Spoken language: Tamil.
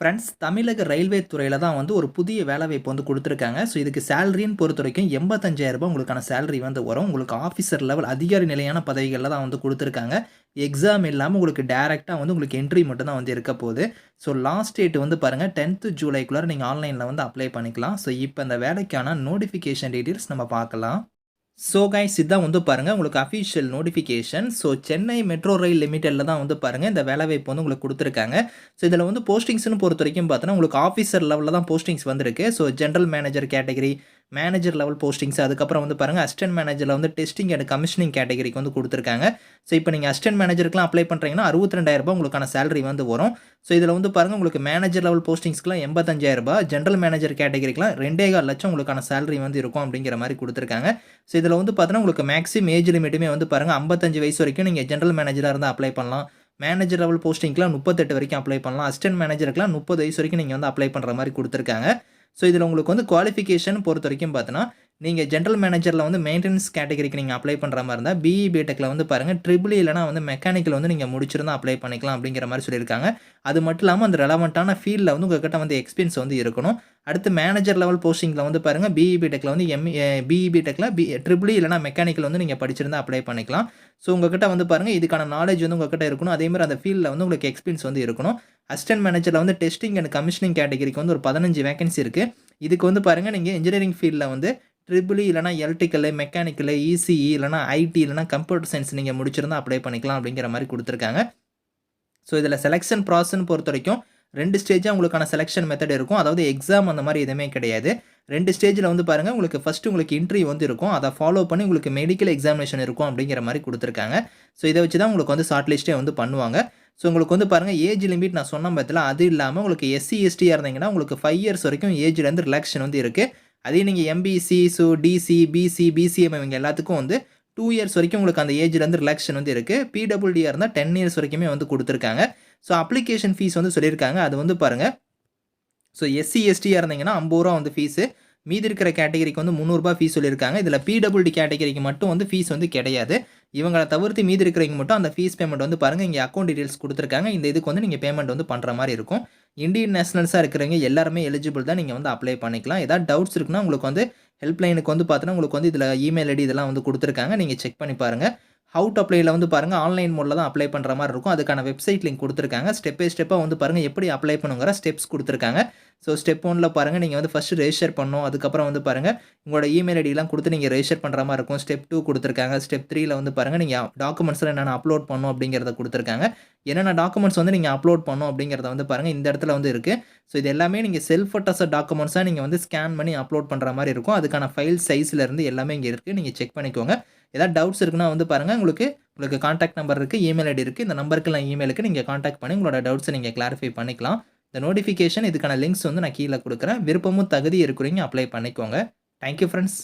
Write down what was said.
ஃப்ரெண்ட்ஸ் தமிழக ரயில்வே துறையில் தான் வந்து ஒரு புதிய வேலைவாய்ப்பு வந்து கொடுத்துருக்காங்க. ஸோ இதுக்கு சேலரின்னு பொறுத்த வரைக்கும் எண்பத்தஞ்சாயிரரூபா உங்களுக்கான சேலரி வந்து வரும். உங்களுக்கு ஆஃபீஸர் லெவல் அதிகாரி நிலையான பதவிகளில் தான் வந்து கொடுத்துருக்காங்க. எக்ஸாம் இல்லாமல் உங்களுக்கு டேரெக்டாக வந்து உங்களுக்கு என்ட்ரி மட்டும் தான் வந்து இருக்க போகுது. ஸோ லாஸ்ட் டேட் வந்து பாருங்கள் டென்த்து ஜூலைக்குள்ளார நீங்கள் ஆன்லைனில் வந்து அப்ளை பண்ணிக்கலாம். ஸோ இப்போ இந்த வேலைக்கான நோட்டிஃபிகேஷன் டீட்டெயில்ஸ் நம்ம பார்க்கலாம். ஸோ கைஸ் இதுதான் வந்து பாருங்கள் உங்களுக்கு official notification so Chennai metro rail லிமிட்டடில் தான் வந்து பாருங்கள் இந்த வேலைவாய்ப்பு வந்து உங்களுக்கு கொடுத்துருக்காங்க. ஸோ இதில் வந்து போஸ்டிங்ஸ்னு பொறுத்த வரைக்கும் பார்த்தோன்னா உங்களுக்கு ஆஃபீஸர் லெவலில் தான் போஸ்டிங்ஸ் வந்திருக்கு. So general manager category manager level postings அதுக்கப்புறம் வந்து பாருங்கள் அசிஸ்டன்ட் மேனேஜரில் வந்து டெஸ்டிங் அண்ட் கமிஷனிங் கேட்டகரிக்கு வந்து கொடுத்துருக்காங்க. ஸோ இப்போ நீங்கள் அசிஸ்டன்ட் மேனேஜருக்குலாம் அப்ளை பண்ணுறீங்கன்னா அறுபத்தி ரெண்டாயிரரூபா உங்களுக்கான சேலரி வந்து வரும். ஸோ இதில் வந்து பாருங்கள் உங்களுக்கு மேனேஜர் லெவல் போஸ்டிங்ஸ்க்குலாம் எண்பத்தஞ்சாயிரரூபா ஜென்ரல் மேனேஜர் கேட்டகரிக்குலாம் ரெண்டே கால் லட்சம் உங்களுக்கான சேலரி வந்து இருக்கும் அப்படிங்கிற மாதிரி கொடுத்துருக்காங்க. ஸோ இதில் வந்து பார்த்தீங்கன்னா உங்களுக்கு மேக்ஸிமம் ஏஜ் லிமிட்டுமே வந்து பாருங்கள் ஐம்பத்தஞ்சு வயசு வரைக்கும் நீங்கள் ஜென்ரல் மேனேஜராக இருந்தால் அப்ளை பண்ணலாம். மேனேஜர் லெவல் போஸ்டிங்க்குலாம் முப்பத்தெட்டு வரைக்கும் அப்ளை பண்ணலாம். அசிஸ்டன்ட் மேனேஜருக்குலாம் முப்பது வயசு வரைக்கும் நீங்கள் வந்து அப்ளை பண்ணுற மாதிரி கொடுத்துருக்காங்க. ஸோ இதில் உங்களுக்கு வந்து குவாலிஃபிகேஷன் பொறுத்த வரைக்கும் பார்த்தோன்னா நீங்கள் ஜென்ரல் மேனேஜரில் வந்து மெயின்டெனன்ஸ் கேட்டகரிக்கு நீங்கள் அப்ளை பண்ணுற மாதிரி இருந்தால் பிஇ பிடெக்கில் வந்து பாருங்கள் ட்ரிபிள் e இல்லைனா வந்து மெக்கானிக்கல் வந்து நீங்கள் முடிச்சிருந்தா அப்ளை பண்ணிக்கலாம் அப்படிங்கிற மாதிரி சொல்லியிருக்காங்க. அது மட்டும் இல்லாமல் அந்த ரெலவெண்ட்டான ஃபீல்டில் வந்து உங்கள்கிட்ட வந்து எக்ஸ்பீரியன்ஸ் வந்து இருக்கணும். அடுத்து மேனேஜர் லெவல் போஸ்டிங்கில் வந்து பாருங்கள் பிஇ பிடெக்கில் வந்து எம் பிஇ பிடெக்கில் பி ட்ரிபிள் இல்லைனா மெக்கானிக்கல் வந்து நீங்கள் படிச்சிருந்தா அப்ளை பண்ணிக்கலாம். ஸோ உங்ககிட்ட வந்து பாருங்கள் இதுக்கான நாலேஜ் வந்து உங்ககிட்ட இருக்கணும். அதேமாதிரி அந்த ஃபீல்டில் வந்து உங்களுக்கு எக்ஸ்பீரியன்ஸ் வந்து இருக்கணும். அசிஸ்டன்ட் மேனேஜரில் வந்து டெஸ்டிங் அண்ட் கமிஷனிங் கேட்டகரிக்கு வந்து ஒரு பதினஞ்சு வேகன்சி இருக்குது இதுக்கு வந்து பாருங்கள் நீங்கள் இன்ஜினியரிங் ஃபீல்டில் வந்து ட்ரிபிள் e இல்லைனா எலக்ட்ரிக்கலு மெக்கானிக்கலு இசிஇ இல்லைனா ஐடி இல்லைனா கம்ப்யூட்டர் சயின்ஸ் நீங்கள் முடிச்சிருந்தால் அப்ளை பண்ணிக்கலாம் அப்படிங்கிற மாதிரி கொடுத்துருக்காங்க. ஸோ இதில் செலெக்ஷன் ப்ராசஸ்ன்னு பொறுத்த வரைக்கும் ரெண்டு ஸ்டேஜாக உங்களுக்கான செலெக்ஷன் மெத்தட் இருக்கும். அதாவது எக்ஸாம் அந்த மாதிரி எதுவுமே கிடையாது. ரெண்டு ஸ்டேஜில் வந்து பாருங்கள் உங்களுக்கு ஃபஸ்ட்டு உங்களுக்கு இன்டர்வியூ வந்து இருக்கும். அதை ஃபாலோ பண்ணி உங்களுக்கு மெடிக்கல் எக்ஸாமினேஷன் இருக்கும் அப்படிங்கிற மாதிரி கொடுத்துருக்காங்க. ஸோ இதை வச்சு தான் உங்களுக்கு வந்து ஷார்ட் லிஸ்ட்டே வந்து பண்ணுவாங்க. ஸோ உங்களுக்கு வந்து பாருங்கள் ஏஜ் லிமிட் நான் சொன்ன பற்றில அது இல்லாமல் உங்களுக்கு எஸ்சி எஸ்டியாக இருந்தீங்கன்னா உங்களுக்கு ஃபைவ் இயர்ஸ் வரைக்கும் ஏஜ்லேருந்து ரிலாக்ஷன் வந்து இருக்குது அதே நீங்கள் MBC so DC BC BCM இவங்க எல்லாத்துக்கும் வந்து டூ இயர்ஸ் வரைக்கும் உங்களுக்கு அந்த ஏஜ்லேருந்து ரிலாக்ஷன் வந்து இருக்குது பிடபிள்யூடியாக இருந்தால் டென் இயர்ஸ் வரைக்குமே வந்து கொடுத்துருக்காங்க. ஸோ அப்ளிகேஷன் ஃபீஸ் வந்து சொல்லியிருக்காங்க. அது வந்து பாருங்கள் ஸோ எஸ்சி எஸ்டியாக இருந்தீங்கன்னா ஐம்பது ரூபா வந்து ஃபீஸு மீதி இருக்கிற கேட்டகரிக்கு வந்து முந்நூறுரூபா ஃபீஸ் சொல்லியிருக்காங்க. இதில் பிடபிள்யூடி கேட்டகரிக்கு மட்டும் வந்து ஃபீஸ் வந்து கிடையாது. இவங்களை தவிர்த்து மீதி இருக்கிறவங்க மட்டும் அந்த ஃபீஸ் பேமெண்ட் வந்து பாருங்கள் இங்கே அக்கௌண்ட் டீட்டெயில்ஸ் கொடுத்துருக்காங்க. இந்த இதுக்கு வந்து நீங்கள் பேமெண்ட் வந்து பண்ணுற மாதிரி இருக்கும். இந்தியன் நேஷனல்ஸாக இருக்கிறவங்க எல்லாருமே எலிஜிபிள் தான் நீங்கள் வந்து அப்ளை பண்ணிக்கலாம். ஏதாவது டவுட்ஸ் இருக்குன்னா உங்களுக்கு வந்து ஹெல்ப்லைனுக்கு வந்து பார்த்தோன்னா உங்களுக்கு வந்து இதில் இமெயில் ஐடி இதெல்லாம் வந்து கொடுத்துருக்காங்க. நீங்கள் செக் பண்ணி பாருங்கள் அவுட் அப்ளையில் அப்ளைல வந்து பாருங்கள் ஆன்லைன் மோடில் தான் அப்ளை பண்ணுற மாதிரி இருக்கும். அதுக்கான வெப்சைட் லிங்க் கொடுத்துருக்காங்க. ஸ்டெப் பை ஸ்டெப்பாக வந்து பாருங்கள் எப்படி அப்ளை பண்ணுங்கிற ஸ்டெப்ஸ் கொடுத்துருக்காங்க. ஸோ ஸ்டெப் ஒனில் பாருங்கள் நீங்கள் வந்து ஃபஸ்ட்டு ரெஜிஸ்டர் பண்ணணும். அதுக்கப்புறம் வந்து பாருங்கள் உங்களோட இமெயில் ஐடிலாம் கொடுத்து நீங்கள் ரெஜிஸ்டர் பண்ணுற மாதிரி இருக்கும். ஸ்டெப் டூ கொடுத்துருக்காங்க. ஸ்டெப் த்ரீல வந்து பாருங்கள் நீங்கள் டாக்குமெண்ட்ஸில் என்னென்ன அப்லோட் பண்ணணும் அப்படிங்கிறத கொடுத்துருக்காங்க. என்னென்ன டாக்குமெண்ட்ஸ் வந்து நீங்கள் அப்லோட் பண்ணணும் அப்படிங்கிறத வந்து பாருங்கள் இந்த இடத்துல வந்து இருக்குது ஸோ இது எல்லாமே நீங்கள் செல்ஃப் அட்டஸ்ட் டாக்குமெண்ட்ஸாக நீங்கள் வந்து ஸ்கேன் பண்ணி அப்லோட் பண்ணுற மாதிரி இருக்கும். அதுக்கான ஃபைல் சைஸ்லேருந்து எல்லாமே இங்கே இருக்குது நீங்கள் செக் பண்ணிக்கோங்க. ஏதாவது டவுட்ஸ் இருக்குன்னா வந்து பாருங்கள் உங்களுக்கு உங்களுக்கு காண்டாக்ட் நம்பர் இருக்குது இமெயில் ஐடி இருக்குது இந்த நம்பருக்கு நான் இமெயிலுக்கு நீங்கள் காண்டாக்ட் பண்ணி உங்களோட டவுட்ஸை நீங்கள் கிளாரிஃபை பண்ணிக்கலாம். இந்த நோட்டிஃபிகேஷன் இதுக்கான லிங்க்ஸ் வந்து நான் கீழே கொடுக்குறேன். விருப்பமும் தகுதி இருக்கிறீங்க அப்ளை பண்ணிக்கோங்க. Thank you friends